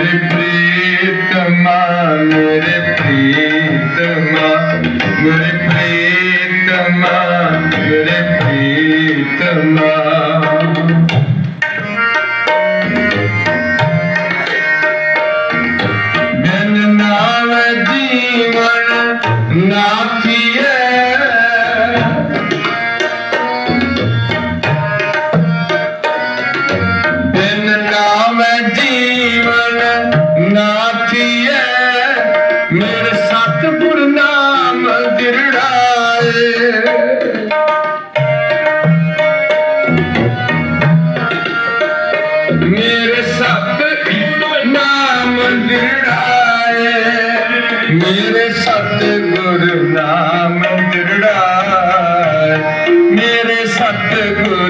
मेरे प्रीत मान रे good.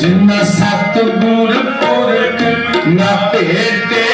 ਜਿਨਾ ਸਤ ਗੁਰ ਪੁਰਖ ਨਾ ਭੇਟੇ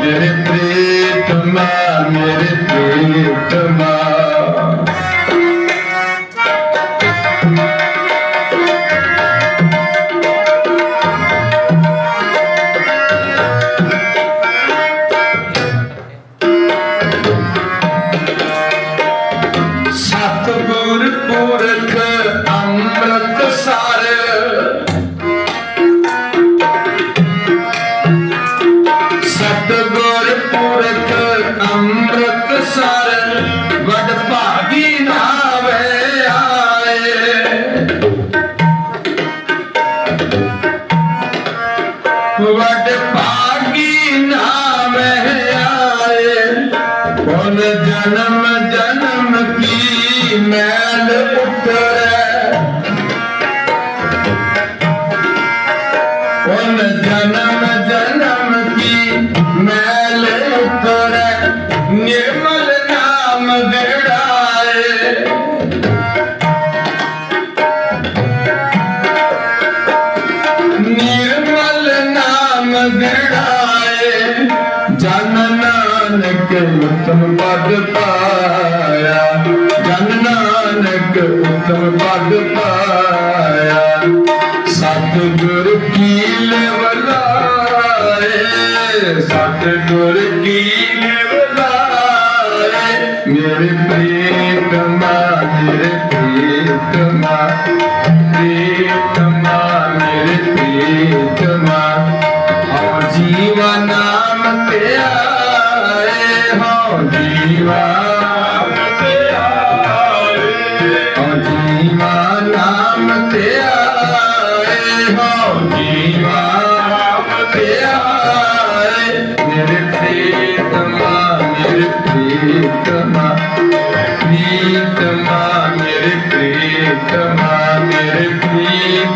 ਮੇਰੇ ਪ੍ਰੀਤਮਾ ਮੇਰੇ ਪ੍ਰੀਤਮਾ ਮੈਲ ਉਤਰੈ। ਉਨ ਜਨਮ ਜਨਮ ਕੀ ਮੈਲ ਉਤਰੈ। ਨਿਰਮਲ ਨਾਮ ਵਿੜਾਏ ਨਿਰਮਲ ਨਾਮ ਵਿੜਾਏ ਜਨ ਨਾਨਕ ਉਤਮ ਪਦ ਪਾਇਆ। ਜਨ ਨਾਨਕ ਉਤਮ ਪਦ ਪਾਇਆ। ਸਤਿਗੁਰ ਕੀ ਲਵਲਾਏ, ਸਤਿਗੁਰ ਕੀ ਲਵਲਾਏ। ਮੇਰੇ ਪ੍ਰੀਤਮਾ ਮੇਰੇ ਪ੍ਰੀਤਮਾ ਪ੍ਰੀਤਮਾ ਮੇਰੇ ਪ੍ਰੀਤਮਾ ਹਉ ਜੀਵਾ ਨਾਮ ਤੇ ਆਏ ਹਉ ਜੀਵਾ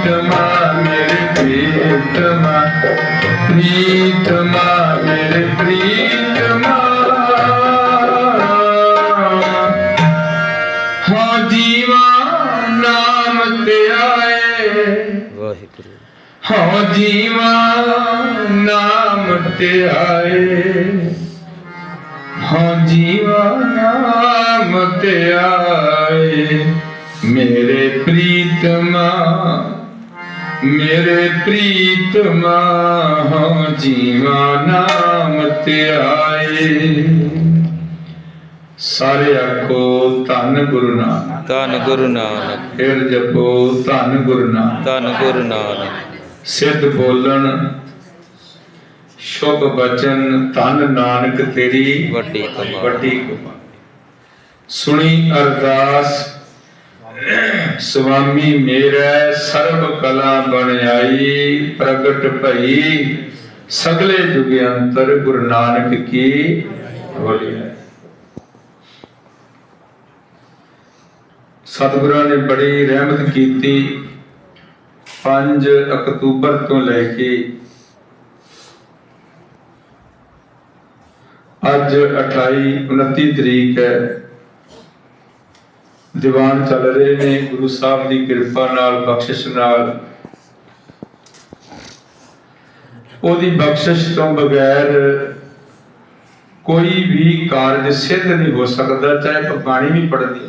ਪ੍ਰੀਤਮਾ ਮੇਰੇ ਪ੍ਰੀਤਮਾ ਪ੍ਰੀਤਮਾ ਮੇਰੇ ਪ੍ਰੀਤਮਾ। ਹਾਂ ਜੀਵਾ ਨਾਮ ਤੇ ਆਏ। ਵਾਹਿਗੁਰੂ। ਹਾਂ ਜੀਵਾ ਨਾਮ ਤੇ ਆਏ। ਹਾਂ ਜੀਵਾ ਨਾਮ ਤੇ ਆਏ। ਮੇਰੇ ਪ੍ਰੀਤਮਾ ਮੇਰੇ ਪ੍ਰੀਤਮਾ ਹਾਂ ਜੀਵਾ ਨਾਮ ਤੇ ਆਏ। ਸਾਰੇ ਆਖੋ ਧੰਨ ਗੁਰੂ ਨਾਨਕ। ਧੰਨ ਗੁਰੂ ਨਾਨਕ। ਫਿਰ ਜਪੋ ਧੰਨ ਗੁਰੂ ਨਾਨਕ। ਧੰਨ ਗੁਰੂ ਨਾਨਕ। ਸਿੱਧ ਬੋਲਣ ਸ਼ੁਭ ਬਚਨ ਧੰਨ ਨਾਨਕ ਤੇਰੀ ਵੱਡੀ ਕਮਾਲ। ਵੱਡੀ ਕਮਾਈ ਸੁਣੀ ਅਰਦਾਸ ਸੁਆਮੀ ਮੇਰਾ ਸਰਬ ਕਲਾ ਬਣ ਪ੍ਰਗਟ ਭਈ। ਸਗਲੇ ਜੁਗ ਗੁਰੂ ਨਾਨਕ ਕੀ ਵਡਿਆਈ ਸਤਿਗੁਰਾਂ ਨੇ ਬੜੀ ਰਹਿਮਤ ਕੀਤੀ 5 ਅਕਤੂਬਰ ਤੋਂ ਲੈ ਕੇ ਅੱਜ 28 29 ਤਰੀਕ ਹੈ। ਦੀਵਾਨ ਚੱਲ ਰਹੇ ਨੇ, ਗੁਰੂ ਸਾਹਿਬ ਦੀ ਕਿਰਪਾ ਨਾਲ, ਬਖਸ਼ਿਸ਼ ਨਾਲ। ਉਹਦੀ ਬਖਸ਼ਿਸ਼ ਤੋਂ ਬਗੈਰ ਕੋਈ ਵੀ ਕਾਰਜ ਸਿੱਧ ਨਹੀਂ ਹੋ ਸਕਦਾ, ਚਾਹੇ ਆਪਾਂ ਬਾਣੀ ਵੀ ਪੜ੍ਹਦੀ